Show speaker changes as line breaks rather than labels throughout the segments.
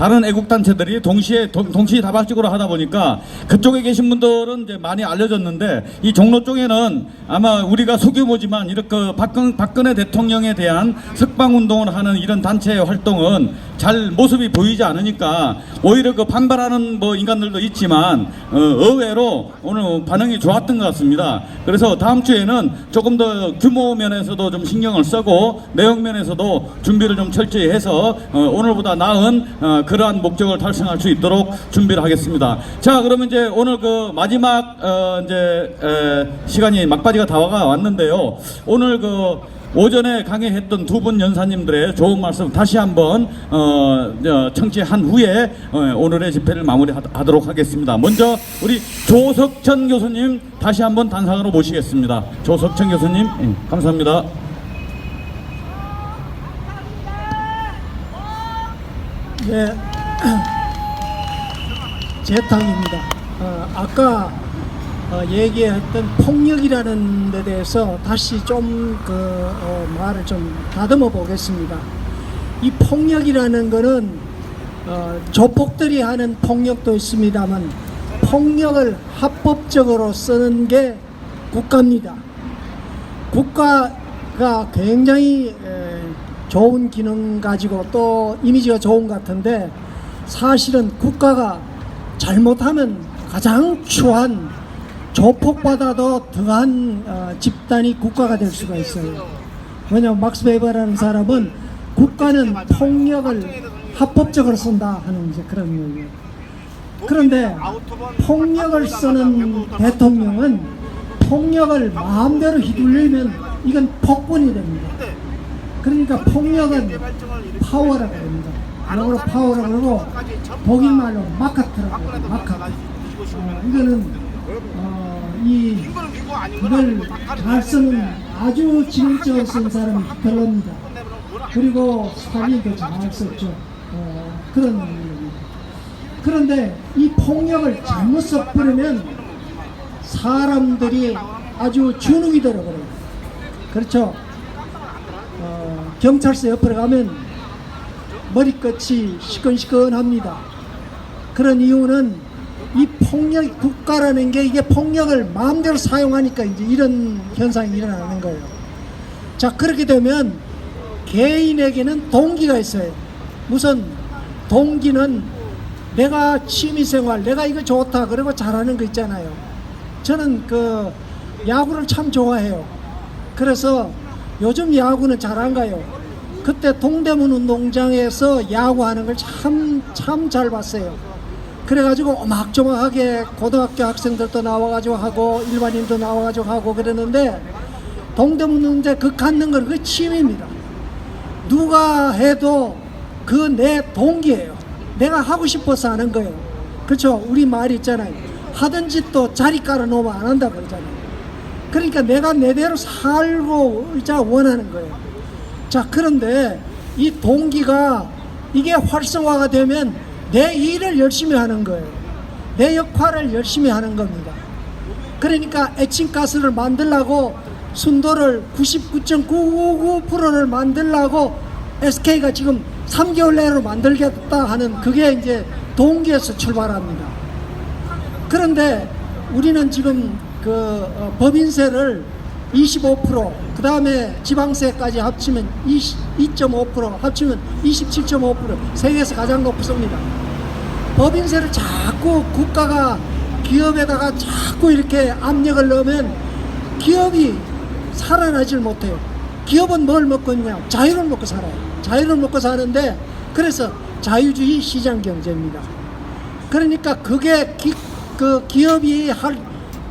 다른 애국 단체들이 동시에 동, 동시다발적으로 하다 보니까 그쪽에 계신 분들은 이제 많이 알려졌는데 이 종로 쪽에는 아마 우리가 소규모지만 이렇게 박근, 박근혜 대통령에 대한 석방 운동을 하는 이런 단체의 활동은 잘 모습이 보이지 않으니까 오히려 그 반발하는 뭐 인간들도 있지만 어, 의외로 오늘 반응이 좋았던 것 같습니다. 그래서 다음 주에는 조금 더 규모 면에서도 좀 신경을 쓰고 내용 면에서도 준비를 좀 철저히 해서 어, 오늘보다 나은 어, 그러한 목적을 달성할 수 있도록 준비를 하겠습니다. 자, 그러면 이제 오늘 그 마지막 어, 이제 에, 시간이 막바지가 다 와가 왔는데요. 오늘 그 오전에 강의했던 두 분 연사님들의 좋은 말씀 다시 한번 어, 어, 청취한 후에 어, 오늘의 집회를 마무리하도록 하겠습니다. 먼저 우리 조석천 교수님 다시 한번 단상으로 모시겠습니다. 조석천 교수님 예, 감사합니다.
네, 재탕입니다. 어, 아까 어, 얘기했던 폭력이라는 데 대해서 다시 좀그 어, 말을 좀 다듬어 보겠습니다. 이 폭력이라는 거는 어, 조폭들이 하는 폭력도 있습니다만 폭력을 합법적으로 쓰는 게 국가입니다. 국가가 굉장히 에, 좋은 기능 가지고 또 이미지가 좋은 것 같은데 사실은 국가가 잘못하면 가장 추한 조폭보다도 더한 어, 집단이 국가가 될 수가 있어요. 왜냐하면 막스 베이버라는 사람은 국가는 폭력을 합법적으로 쓴다 하는 이제 그런 얘기예요. 그런데 폭력을 쓰는 대통령은 폭력을 마음대로 휘둘리면 이건 폭군이 됩니다. 그러니까 폭력은 파워라고 합니다. 영어로 파워라고 그러고 독일 말로 마카트라고 해요. 마카. 어, 이거는 어, 이 이걸 잘 쓰는 아주 지능적으로 쓴 사람이 히틀러입니다. 그리고 스탈린도 잘 썼죠. 어, 그런 의미입니다. 그런데 이 폭력을 잘못 써버리면 사람들이 아주 주눅이 들어버려요. 그렇죠? 어, 경찰서 옆으로 가면 머리끝이 시끈시끈합니다. 그런 이유는 이 폭력 국가라는 게 이게 폭력을 마음대로 사용하니까 이제 이런 현상이 일어나는 거예요. 자 그렇게 되면 개인에게는 동기가 있어요. 무슨 동기는 내가 취미생활, 내가 이거 좋다 그러고 잘하는 거 있잖아요. 저는 그 야구를 참 좋아해요. 그래서 요즘 야구는 잘 안 가요. 그때 동대문 운동장에서 야구하는 걸 참 참 잘 봤어요. 그래가지고 오막조막하게 고등학교 학생들도 나와가지고 하고 일반인도 나와가지고 하고 그러는데 동대문 운동장 그 갖는 건 그 취미입니다. 누가 해도 그 내 동기예요. 내가 하고 싶어서 하는 거예요. 그렇죠? 우리 말이 있잖아요. 하던 짓도 자리 깔아 놓으면 안 한다 그러잖아요. 그러니까 내가 내대로 살고 자 원하는 거예요. 자 그런데 이 동기가 이게 활성화가 되면 내 일을 열심히 하는 거예요. 내 역할을 열심히 하는 겁니다. 그러니까 에칭가스를 만들라고 순도를 99.999%를 만들라고 SK가 지금 3개월 내로 만들겠다 하는 그게 이제 동기에서 출발합니다. 그런데 우리는 지금 그 어, 법인세를 25%, 그 다음에 지방세까지 합치면 2.5% 합치면 27.5% 세계에서 가장 높습니다. 법인세를 자꾸 국가가 기업에다가 자꾸 이렇게 압력을 넣으면 기업이 살아나질 못해요. 기업은 뭘 먹고 있냐? 자유를 먹고 살아요. 자유를 먹고 사는데 그래서 자유주의 시장 경제입니다. 그러니까 그게 기, 그 기업이 할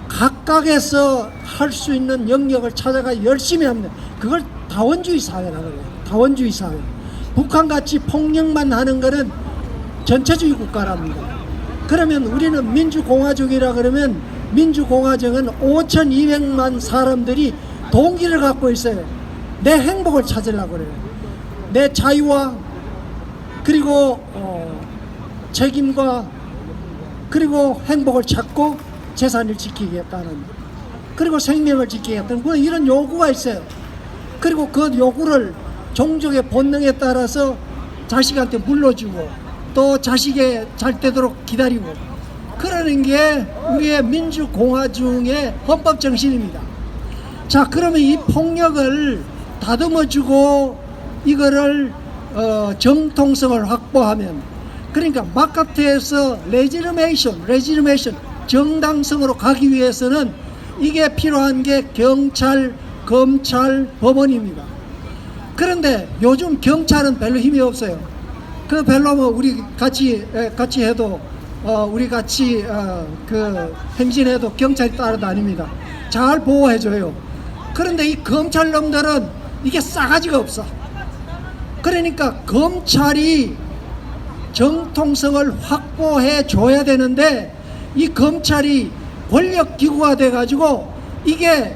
각각에서 할 수 있는 영역을 찾아가 열심히 합니다. 그걸 다원주의 사회라고 해요. 다원주의 사회. 북한같이 폭력만 하는 거는 전체주의 국가랍니다. 그러면 우리는 민주공화국이라 그러면 민주공화국은 5,200만 사람들이 동기를 갖고 있어요. 내 행복을 찾으려고 그래요. 내 자유와 그리고 어, 책임과 그리고 행복을 찾고 재산을 지키겠다는 그리고 생명을 지키겠다는 뭐 이런 요구가 있어요. 그리고 그 요구를 종족의 본능에 따라서 자식한테 물러주고 또 자식의 잘 되도록 기다리고 그러는 게 우리의 민주공화 중의 헌법 정신입니다. 자 그러면 이 폭력을 다듬어주고 이거를 어, 정통성을 확보하면 그러니까 바깥에서 레지르메이션 레지르메이션 정당성으로 가기 위해서는 이게 필요한 게 경찰 검찰 법원입니다. 그런데 요즘 경찰은 별로 힘이 없어요. 그 별로 뭐 우리 같이 에, 같이 해도 어, 우리 같이 어, 그 행진해도 경찰이 따라다닙니다. 잘 보호해줘요. 그런데 이 검찰 놈들은 이게 싸가지가 없어. 그러니까 검찰이 정통성을 확보해 줘야 되는데 이 검찰이 권력 기구가 돼 가지고 이게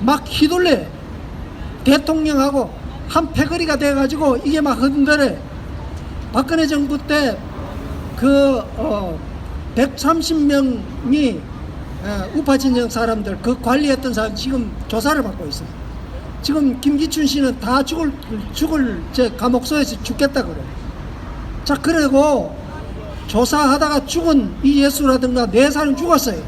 막 휘둘려 대통령하고 한 패거리가 돼 가지고 이게 막 흔들어 박근혜 정부 때그 어, 130명이 우파 진영 사람들 그 관리했던 사람 지금 조사를 받고 있어요. 지금 김기춘 씨는 다 죽을 죽을 제 감옥소에서 죽겠다 그래. 자 그리고 조사하다가 죽은 이 예수라든가 네 사람 죽었어요.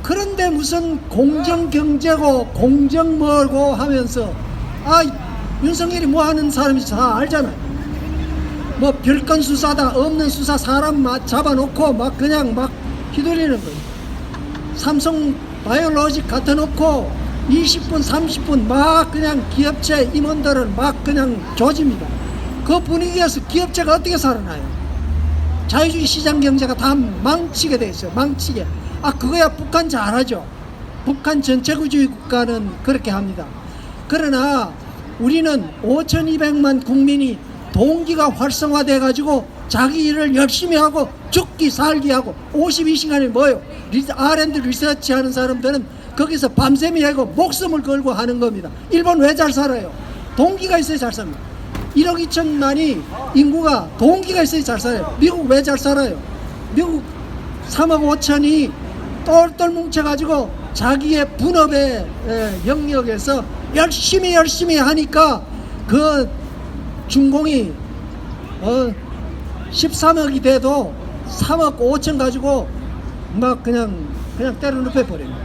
그런데 무슨 공정 경제고 공정 뭐고 하면서 아 윤석열이 뭐 하는 사람인지 다 알잖아요. 뭐 별건 수사다 없는 수사 사람 막 잡아놓고 막 그냥 막 휘둘리는 거예요. 삼성 바이오로직 갖다 놓고 20분 30분 막 그냥 기업체 임원들을 막 그냥 조집니다. 그 분위기에서 기업체가 어떻게 살아나요? 자유주의 시장 경제가 다 망치게 돼 있어요. 망치게. 아 그거야 북한 잘하죠. 북한 전체주의 국가는 그렇게 합니다. 그러나 우리는 5,200만 국민이 동기가 활성화돼 가지고 자기 일을 열심히 하고 죽기 살기 하고 52시간이 뭐요? R&D 리서치 하는 사람들은 거기서 밤샘이 하고 목숨을 걸고 하는 겁니다. 일본 왜 잘 살아요? 동기가 있어야 잘 삽니다. 1억 2천만이 인구가 동기가 있어야 잘 살아요. 미국 왜 잘 살아요? 미국 3억 5천이 똘똘 뭉쳐가지고 자기의 분업의 에, 영역에서 열심히 열심히 하니까 그 중공이 어 13억이 돼도 3억 5천 가지고 막 그냥 그냥 때려 눕혀 버립니다.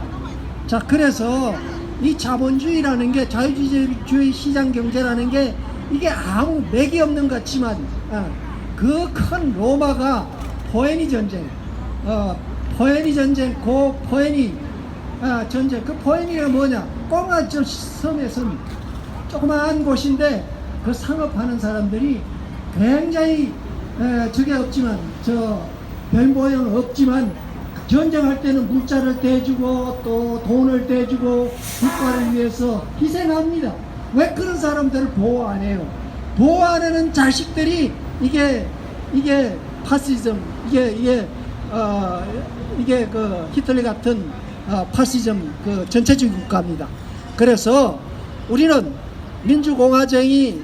자 그래서 이 자본주의라는 게 자유주의 시장 경제라는 게 이게 아무 맥이 없는 것 같지만 그큰 로마가 포에니 전쟁, 어, 포에니 전쟁, 고 포에니 아, 전쟁. 그 포에니가 뭐냐? 꼬마 저 섬에선 조그마한 곳인데 그 상업하는 사람들이 굉장히 에, 저게 없지만 저 별모양 없지만 전쟁할 때는 물자를 떼주고 또 돈을 떼주고 국가를 위해서 희생합니다. 왜 그런 사람들을 보호 안 해요? 보호 안 하는 자식들이 이게 이게 파시즘 이게 이게 어 이게 그 히틀러 같은 어, 파시즘 그 전체주의 국가입니다. 그래서 우리는 민주공화정이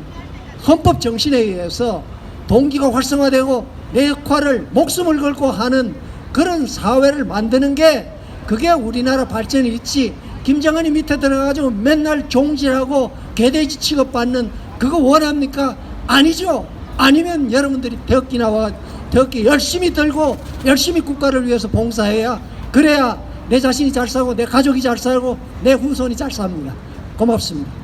헌법 정신에 의해서 동기가 활성화되고 내 역할을 목숨을 걸고 하는 그런 사회를 만드는 게 그게 우리나라 발전이 있지 김정은이 밑에 들어가가지고 맨날 종질하고 개돼지 취급받는 그거 원합니까? 아니죠. 아니면 여러분들이 대학기 나와 대학기 열심히 들고 열심히 국가를 위해서 봉사해야 그래야 내 자신이 잘 살고 내 가족이 잘 살고 내 후손이 잘 삽니다. 고맙습니다.